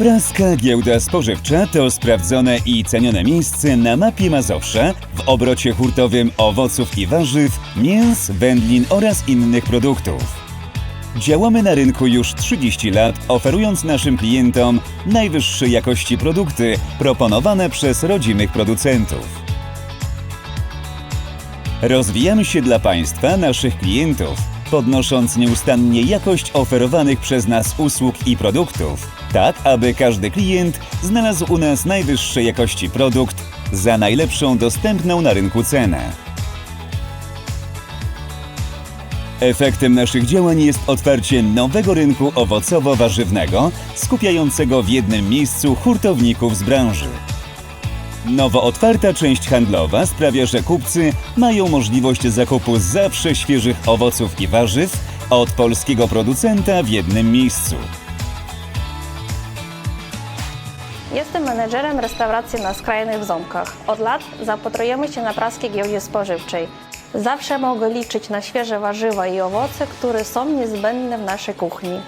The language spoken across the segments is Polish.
Praska Giełda Spożywcza to sprawdzone i cenione miejsce na mapie Mazowsza w obrocie hurtowym owoców i warzyw, mięs, wędlin oraz innych produktów. Działamy na rynku już 30 lat, oferując naszym klientom najwyższej jakości produkty proponowane przez rodzimych producentów. Rozwijamy się dla Państwa, naszych klientów, podnosząc nieustannie jakość oferowanych przez nas usług i produktów, tak aby każdy klient znalazł u nas najwyższej jakości produkt za najlepszą dostępną na rynku cenę. Efektem naszych działań jest otwarcie nowego rynku owocowo-warzywnego, skupiającego w jednym miejscu hurtowników z branży. Nowo otwarta część handlowa sprawia, że kupcy mają możliwość zakupu zawsze świeżych owoców i warzyw od polskiego producenta w jednym miejscu. Jestem menedżerem restauracji na skrajnych Ząbkach. Od lat zapatrujemy się na praskiej giełdzie spożywczej. Zawsze mogę liczyć na świeże warzywa i owoce, które są niezbędne w naszej kuchni.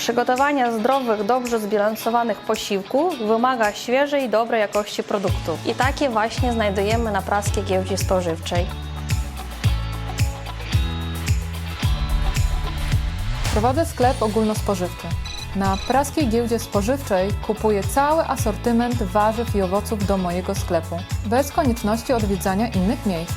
Przygotowania zdrowych, dobrze zbilansowanych posiłków wymaga świeżej dobrej jakości produktów. I takie właśnie znajdujemy na praskiej giełdzie spożywczej. Prowadzę sklep ogólnospożywczy. Na praskiej giełdzie spożywczej kupuję cały asortyment warzyw i owoców do mojego sklepu, bez konieczności odwiedzania innych miejsc.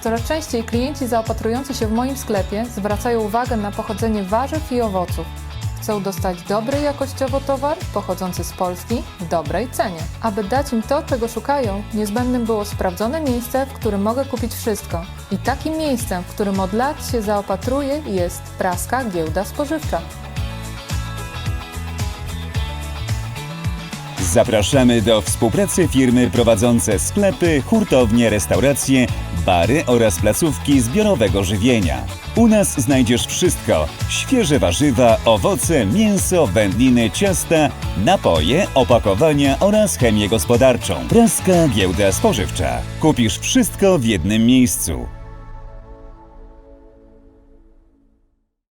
Coraz częściej klienci zaopatrujący się w moim sklepie zwracają uwagę na pochodzenie warzyw i owoców. Chcą dostać dobry jakościowo towar pochodzący z Polski w dobrej cenie. Aby dać im to, czego szukają, niezbędnym było sprawdzone miejsce, w którym mogę kupić wszystko. I takim miejscem, w którym od lat się zaopatruję, jest praska giełda spożywcza. Zapraszamy do współpracy firmy prowadzące sklepy, hurtownie, restauracje, bary oraz placówki zbiorowego żywienia. U nas znajdziesz wszystko: świeże warzywa, owoce, mięso, wędliny, ciasta, napoje, opakowania oraz chemię gospodarczą. Praska Giełda Spożywcza. Kupisz wszystko w jednym miejscu.